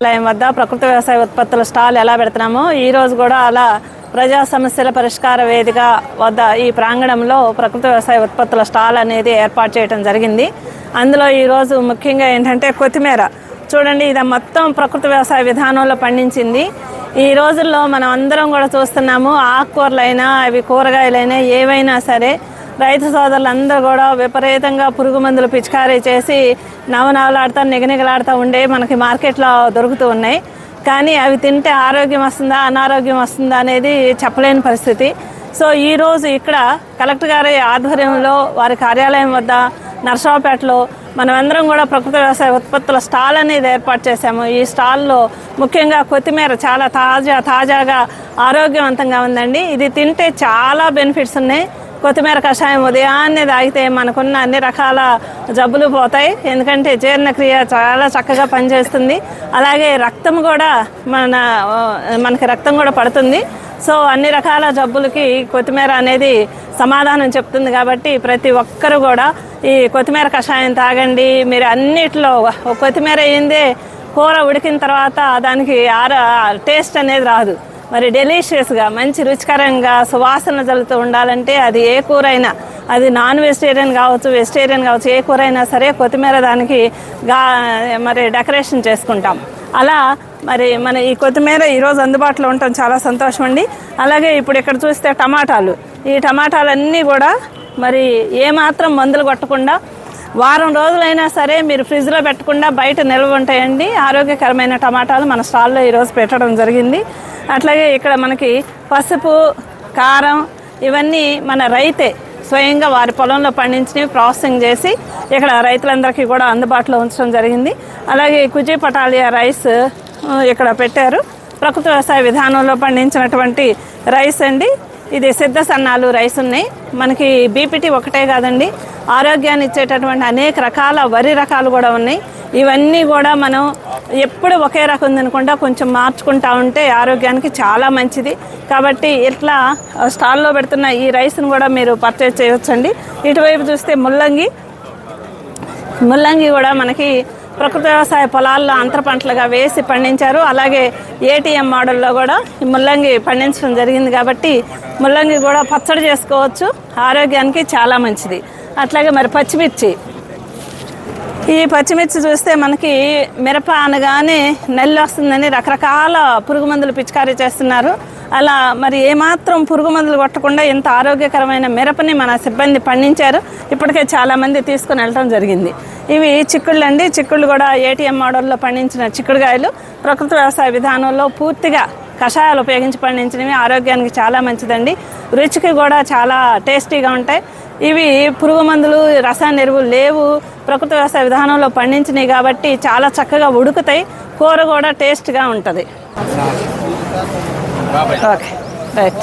ఆలయం వద్ద ప్రకృతి వ్యవసాయ ఉత్పత్తుల స్టాల్ ఎలా పెడుతున్నామో ఈ రోజు కూడా అలా ప్రజా సమస్యల పరిష్కార వేదిక వద్ద ఈ ప్రాంగణంలో ప్రకృతి వ్యవసాయ ఉత్పత్తుల స్టాల్ అనేది ఏర్పాటు చేయడం జరిగింది. అందులో ఈరోజు ముఖ్యంగా ఏంటంటే కొత్తిమీర. చూడండి ఇది మొత్తం ప్రకృతి వ్యవసాయ విధానంలో పండించింది. ఈ రోజుల్లో మనం అందరం కూడా చూస్తున్నాము ఆకుకూరలైనా అవి కూరగాయలైనా ఏవైనా సరే రైతు సోదరులందరూ కూడా విపరీతంగా పురుగు మందులు పిచికారీ చేసి నవనవలాడుతూ నిగనిగలాడుతూ ఉండే మనకి మార్కెట్లో దొరుకుతూ ఉన్నాయి. కానీ అవి తింటే ఆరోగ్యం వస్తుందా అనారోగ్యం వస్తుందా అనేది చెప్పలేని పరిస్థితి. సో ఈరోజు ఇక్కడ కలెక్టర్ గారి ఆధ్వర్యంలో వారి కార్యాలయం వద్ద నర్సరావుపేటలో మనమందరం కూడా ప్రకృతి వ్యవసాయ ఉత్పత్తుల స్టాల్ అనేది ఏర్పాటు చేశాము. ఈ స్టాల్లో ముఖ్యంగా కొత్తిమీర చాలా తాజా తాజాగా ఆరోగ్యవంతంగా ఉందండి. ఇది తింటే చాలా బెనిఫిట్స్ ఉన్నాయి. కొత్తిమీర కషాయం ఉదయాన్నే తాగితే మనకున్న అన్ని రకాల జబ్బులు పోతాయి. ఎందుకంటే జీర్ణక్రియ చాలా చక్కగా పనిచేస్తుంది. అలాగే రక్తం కూడా మన మనకి రక్తం కూడా పడుతుంది. సో అన్ని రకాల జబ్బులకి కొత్తిమీర అనేది సమాధానం చెప్తుంది కాబట్టి ప్రతి ఒక్కరు కూడా ఈ కొత్తిమీర కషాయం తాగండి. మీరు అన్నిట్లో కొత్తిమీర అయిందే కూర ఉడికిన తర్వాత దానికి ఆర టేస్ట్ అనేది రాదు. మరి డెలిషియస్గా మంచి రుచికరంగా సువాసన జల్లుతూ ఉండాలంటే అది ఏ కూరైనా అది నాన్ వెజిటేరియన్ కావచ్చు వెజిటేరియన్ కావచ్చు ఏ కూర అయినా సరే కొత్తిమీర దానికి గా మరి డెకరేషన్ చేసుకుంటాం. అలా మరి మన ఈ కొత్తిమీర ఈరోజు అందుబాటులో ఉండటం చాలా సంతోషం అండి. అలాగే ఇప్పుడు ఇక్కడ చూస్తే టమాటాలు. ఈ టమాటాలన్నీ కూడా మరి ఏమాత్రం మందులు కొట్టకుండా వారం రోజులైనా సరే మీరు ఫ్రిడ్జ్లో పెట్టకుండా బయట నిల్వ ఉంటాయండి. ఆరోగ్యకరమైన టమాటాలు మన స్టాల్లో ఈరోజు పెట్టడం జరిగింది. అట్లాగే ఇక్కడ మనకి పసుపు కారం ఇవన్నీ మన రైతే స్వయంగా వారి పొలంలో పండించినవి ప్రాసెసింగ్ చేసి ఇక్కడ రైతులందరికీ కూడా అందుబాటులో ఉంచడం జరిగింది. అలాగే కుజీ పటాలియా రైస్ ఇక్కడ పెట్టారు. ప్రకృతి వ్యవసాయ విధానంలో పండించినటువంటి రైస్ అండి. ఇది సిద్ధ సన్నాలు రైస్ ఉన్నాయి. మనకి బీపీటీ ఒకటే కాదండి. ఆరోగ్యాన్ని ఇచ్చేటటువంటి అనేక రకాల వరి రకాలు కూడా ఉన్నాయి. ఇవన్నీ కూడా మనం ఎప్పుడు ఒకే రకం తినకుండా కొంచెం మార్చుకుంటా ఉంటే ఆరోగ్యానికి చాలా మంచిది. కాబట్టి ఇట్లా స్టాల్లో పెడుతున్న ఈ రైస్ను కూడా మీరు పర్చేజ్ చేయవచ్చండి ఇటువైపు చూస్తే ముల్లంగి. ముల్లంగి కూడా మనకి ప్రకృతి వ్యవసాయ పొలాల్లో అంతర పంటలుగా వేసి పండించారు. అలాగే ఏటీఎం మోడల్లో కూడా ఈ ముల్లంగి పండించడం జరిగింది కాబట్టి ముల్లంగి కూడా పచ్చడి చేసుకోవచ్చు. ఆరోగ్యానికి చాలా మంచిది. అట్లాగే మరి పచ్చిమిర్చి. ఈ పచ్చిమిర్చి చూస్తే మనకి మిరప అనగానే నెల్లి వస్తుందని రకరకాల పురుగు మందులు పిచికారీ చేస్తున్నారు. అలా మరి ఏమాత్రం పురుగు మందులు కొట్టకుండా ఇంత ఆరోగ్యకరమైన మిరపని మన సిబ్బంది పండించారు. ఇప్పటికే చాలామంది తీసుకుని వెళ్ళడం జరిగింది. ఇవి చిక్కుళ్ళు అండి. చిక్కుళ్ళు కూడా ఏటీఎం మోడల్లో పండించిన చిక్కుడుకాయలు. ప్రకృతి వ్యవసాయ విధానంలో పూర్తిగా కషాయాలు ఉపయోగించి పండించినవి. ఆరోగ్యానికి చాలా మంచిదండి. రుచికి కూడా చాలా టేస్టీగా ఉంటాయి. ఇవి పురుగు మందులు రసాయన ఎరువులు లేవు. ప్రకృతి వ్యవసాయ విధానంలో పండించినవి కాబట్టి చాలా చక్కగా ఉడుకుతాయి. కూర కూడా టేస్ట్గా ఉంటుంది. Okay right